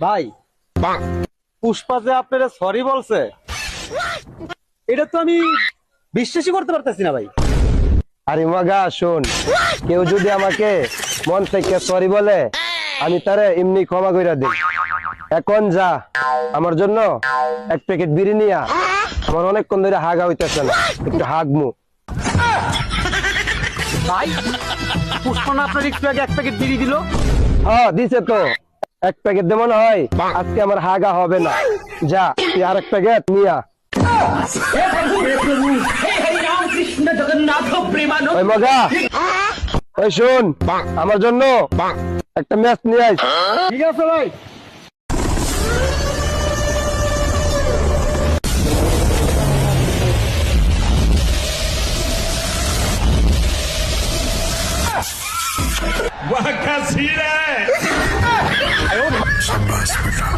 ভাই পুষ্পা যে আপনারা সরি বলছে এটা তো আমি বিশ্বাসই করতে পারতেছি না ভাই। আরে মগা শোন। কেউ যদি আমাকে মন থেকে সরি বলে আমি তারে এমনি ক্ষমা কইরা দিই। এখন যা আমার জন্য এক প্যাকেট বিড়ি নিয়া আমার অনেকক্ষণ ধরে হাগা হইতেছে না একটু হাগমু। ভাই পুষ্পা না আপনার একটু আগে এক প্যাকেট বিড়ি দিল? হ্যাঁ দিছে তো। এক প্যাকেট দেবো না হয়? আজকে আমার হাগা হবে না। যা তুই আর এক প্যাকেট নিয়া। ওই মগা। ওই শোন আমার জন্য একটা ম্যাচ নিয়ে আইস ঠিক আছে ভাই। somebody's window.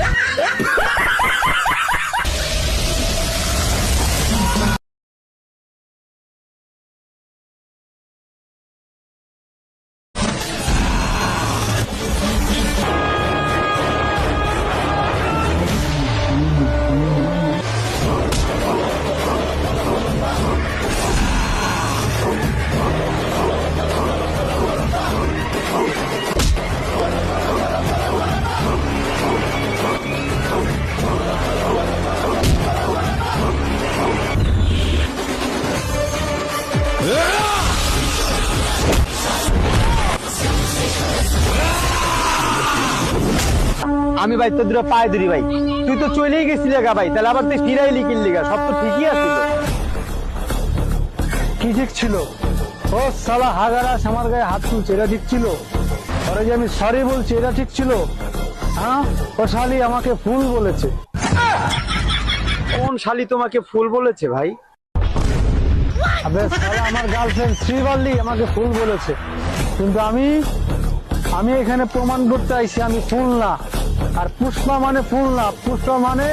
আমি ভাই তোর দুটো পায়ে ধরি ভাই। তুই তো চলেই গেছিলি গা ভাই তাহলে আবার তুই ফিরাইলি কিনলি গা সব তো ঠিকই আছিল কি ঠিক ছিল ও সালা হাগারাস আমার গায়ে হাত তুলছে এটা ঠিক ছিল পরে যে আমি সরি বলছি এটা ঠিক ছিল হ্যাঁ? ও শালি আমাকে ফুল বলেছে। কোন শালি তোমাকে ফুল বলেছে ভাই? আবে সালা আমার গার্লফ্রেন্ড শ্রীবাল্লি আমাকে ফুল বলেছে। কিন্তু আমি আমি এখানে প্রমাণ করতে আইছি আমি ফুল না। আর পুষ্পা মানে ফুল না পুষ্পা মানে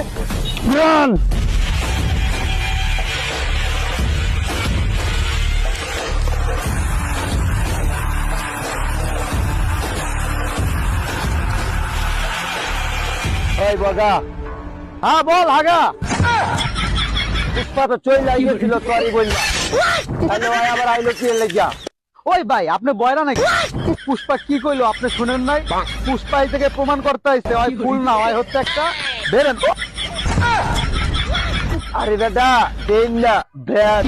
প্রাণ। ওই বগা। হ্যাঁ বল হাগা পুষ্পা তো চলে আইছিল সরি বললা আবার আইলো কি লেগা ওই ভাই, আপনি বয়রা নাকি? পুষ্পা কি কইলো আপনি শুনেন নাই? পুষ্পা থেকে প্রমাণ করতে আইছে ওই ফুল না, হয় হচ্ছে একটা বেরেন। আরে দাদা দেন না ব্যাট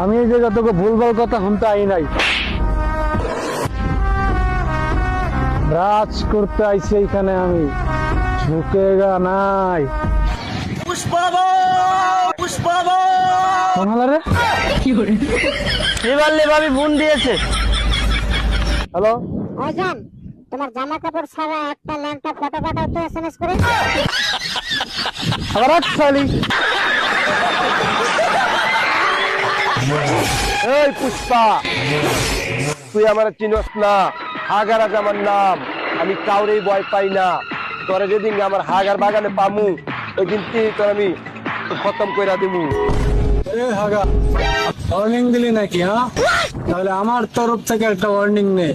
আমি এই জায়গা তোকে ভুলভাল কথা শুনতে আই নাই। রাজ করতে আইছি এখানে আমি। নাই। শ্রীবাল্লি ভাবি ফোন দিয়েছে। হ্যালো? অজান তোমার জামা কাপড় ছাড়া একটা ল্যাংটা ফটো পাঠাও তো এসএমএস করে। আবার এক শালি এই পুষ্পা, তুই আমার চিনস না। হাগারাজ আমার নাম, আমি কাউরেই ভয় পাই না। তোরা যেদিন আমার হাগার বাগানে পামু ওই দিন তোর আমি খতম কইরা দিমু। ওয়ার্নিং দিলি নাকি হ্যাঁ? তাহলে আমার তরফ থেকে একটা ওয়ার্নিং নে।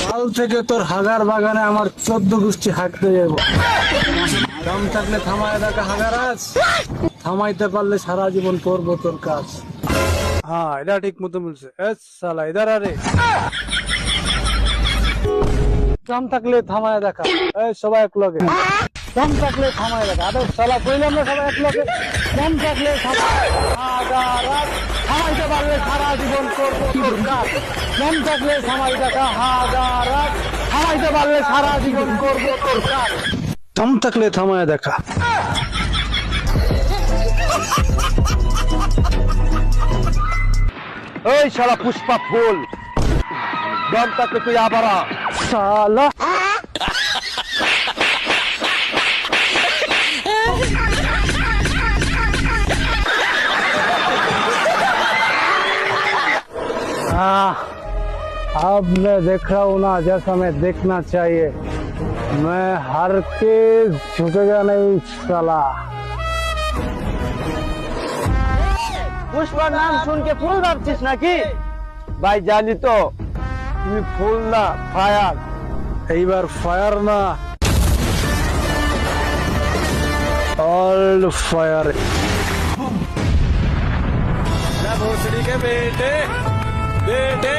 কাল থেকে তোর হাগার বাগানে আমার চোদ্দ গোষ্ঠী হাঁকতে যাব। দম থাকলে থামায় দেখা হাগারাজ থামাইতে পারলে সারা জীবন করব তোর কাজ। হ্যাঁ এটা ঠিক মতো বলছে। এ সালা ইধার আরে। দম থাকলে থামায় দেখা। এই সবাই এক লগে দম থাকলে থামায় দেখা। আরে সালা কইলাম না সবাই এক লগে দম থাকলে হাগারাজ থামাইতে পারলে সারা জীবন করব তোর কাজ। দম থাকলে থামাই দেখা। হাগারাজ থামাইতে পারলে সারা জীবন করব তোর কাজ। থাকলে থামায় দেখা। ওই শালা পুষ্পা अब मैं देख रहा हूँ ना जैसा मैं देखना चाहिए। मैं हर के झुकेगा नहीं साला পুষ্পার নাম শুনকে ফুল ভাবছিস নাকি ভাই জানি তো তুমি ফুল না ফায়ার এইবার ফায়ার না অল ফায়ার भोसड़ी के बेटे बेटे